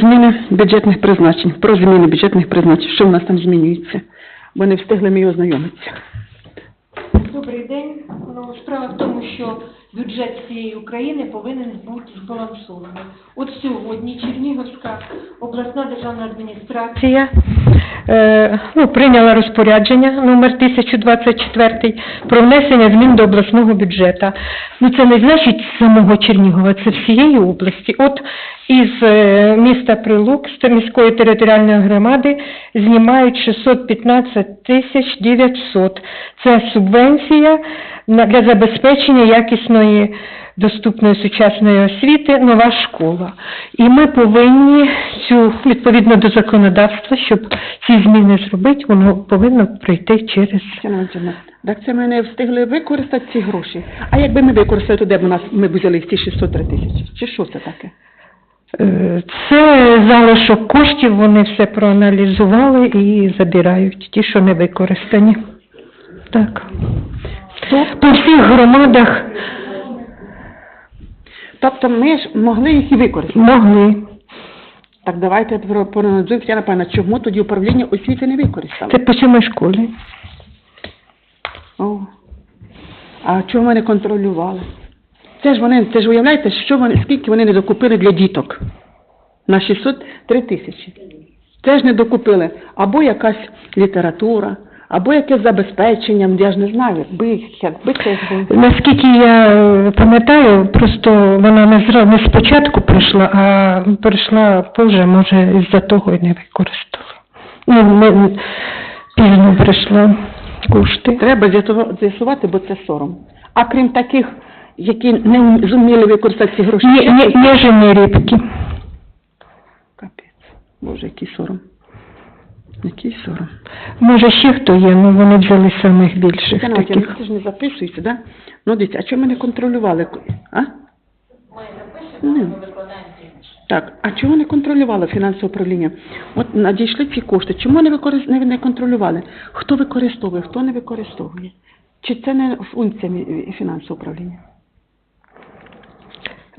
Зміни бюджетних призначень. Про зміни бюджетних призначень. Що в нас там змінюється? Бо не встигли ми ознайомитися. Добрий день. Ну, справа в тому, що бюджет всієї України повинен бути збалансований. От сьогодні Чернігівська обласна державна адміністрація е, ну, прийняла розпорядження номер 1024 про внесення змін до обласного бюджету. Ну, це не значить самого Чернігова, це всієї області. От із е, міста Прилук, з міської територіальної громади, знімають 615 тисяч 900. Це субвенція для забезпечення якісної доступної сучасної освіти нова школа. І ми повинні цю, відповідно до законодавства, щоб ці зміни зробити, воно повинно пройти через. Так це ми не встигли використати ці гроші. А якби ми використали, то де б у нас ми б взяли ці 603 тисячі? Чи що це таке? Е, Це залишок коштів, вони все проаналізували і забирають ті, що не використані. Так. По всіх громадах Тобто ми ж могли їх і використати. могли. Так давайте проаналізуємо, Тетяна чому тоді управління освіти не використало? Це по сьомій школі. О. А чого не контролювали? Це ж вони, це ж уявляєте, що вони, скільки вони не докупили для діток? На 603 тисячі. Це ж не докупили. Або якась література, або якесь забезпечення, я ж не знаю, якби, якби це було. Наскільки я е, пам'ятаю, просто вона не зра не спочатку прийшла, а прийшла позже, може, із-за того і не використала. Ну, не, пізно прийшла кошти. Треба з'ясувати, бо це сором. А крім таких, які не зуміли використати ці гроші, Ні, ще ні, хтось? ніжені рибки. Капець. Боже, який сором. Який сором. Може, ще хто є, ну вони взяли самих більших Тетяна Валентинівна, таких. це ж не записується, да? Ну, дивіться, а чому ми не контролювали? А? Ми записуємо, Так, а чого не контролювало фінансове управління? От надійшли ці кошти, чому не, використ... не, не контролювали? Хто використовує, хто не використовує? Чи це не функція мі- фінансового управління?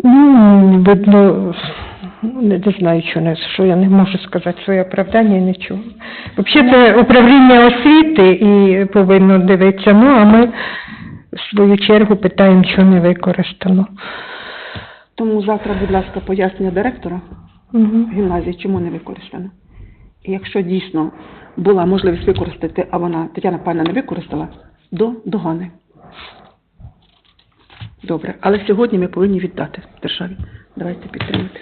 Ну, видно, не, не знаю, що, не, що я не можу сказати своє оправдання і нічого. Взагалі, це управління освіти і повинно дивитися, ну, а ми в свою чергу питаємо, що не використано. Тому завтра, будь ласка, пояснення директора Угу. гімназії, чому не використано. І якщо дійсно була можливість використати, а вона, Тетяна Павлівна, не використала, до догани. Добре, але сьогодні ми повинні віддати державі. Давайте підтримати.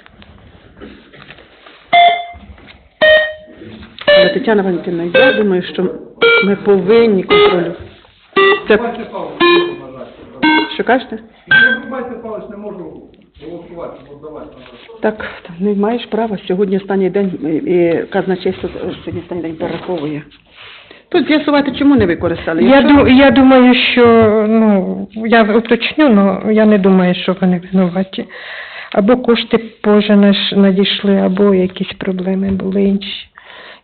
Але Тетяна Валентинівна, я думаю, що ми повинні контролювати. Це... Що кажете? Не можу голосувати. Так, не маєш права. Сьогодні останній день і- казначейство е, сьогодні останній день перераховує. Тут з'ясувати, чому не використали. Я, Якщо- ду, я думаю, що, ну, я уточню, але я не думаю, що вони винуваті. Або кошти позже наш надійшли, або якісь проблеми були інші.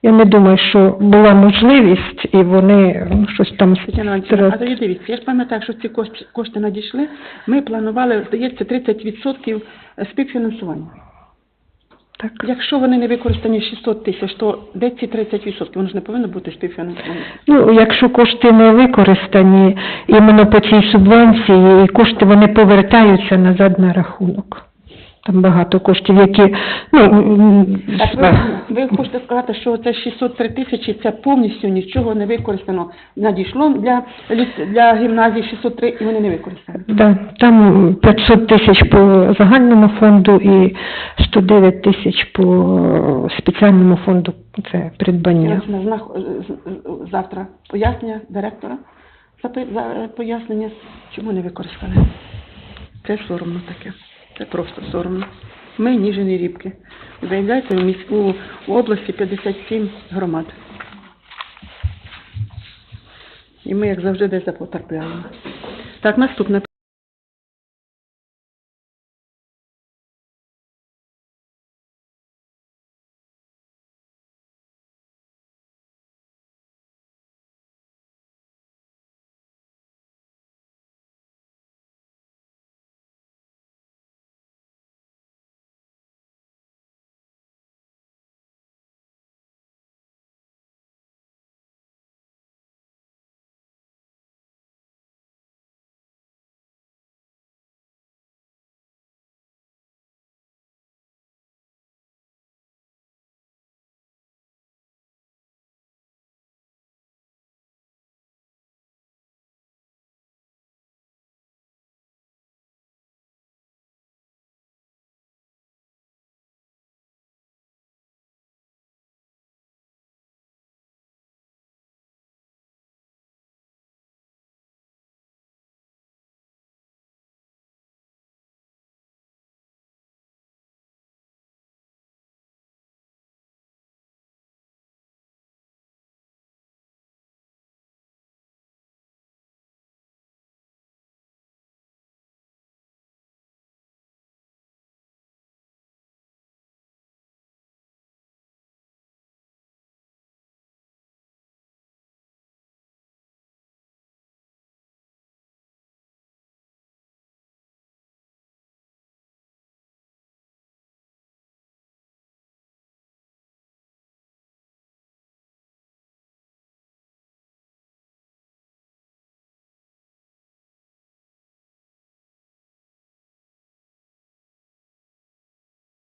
Я не думаю, що була можливість, і вони ну, щось там Тетяна Валентинівна, а тоді дивіться, я ж пам'ятаю, що ці кошти, кошти надійшли, ми планували, здається, 30% співфінансування. Так. Якщо вони не використані 600 тисяч, то де ці 30%? Воно ж не повинно бути співфінансування. Ну, якщо кошти не використані іменно по цій субвенції, і кошти вони повертаються назад на рахунок. Там багато коштів, які, ну, Так ви, ви хочете сказати, що це 603 тисячі, це повністю нічого не використано. Надійшло для, для гімназії 603 і вони не використані. Да, там 500 тисяч по загальному фонду і 109 тисяч по спеціальному фонду. Це придбання. Я завтра пояснення директора за, пояснення, чому не використали. Це соромно таке. Це просто соромно. Ми ніжені рібки. Заявляється, в міську області 57 громад. І ми, як завжди, десь потерпляємо. Так, наступне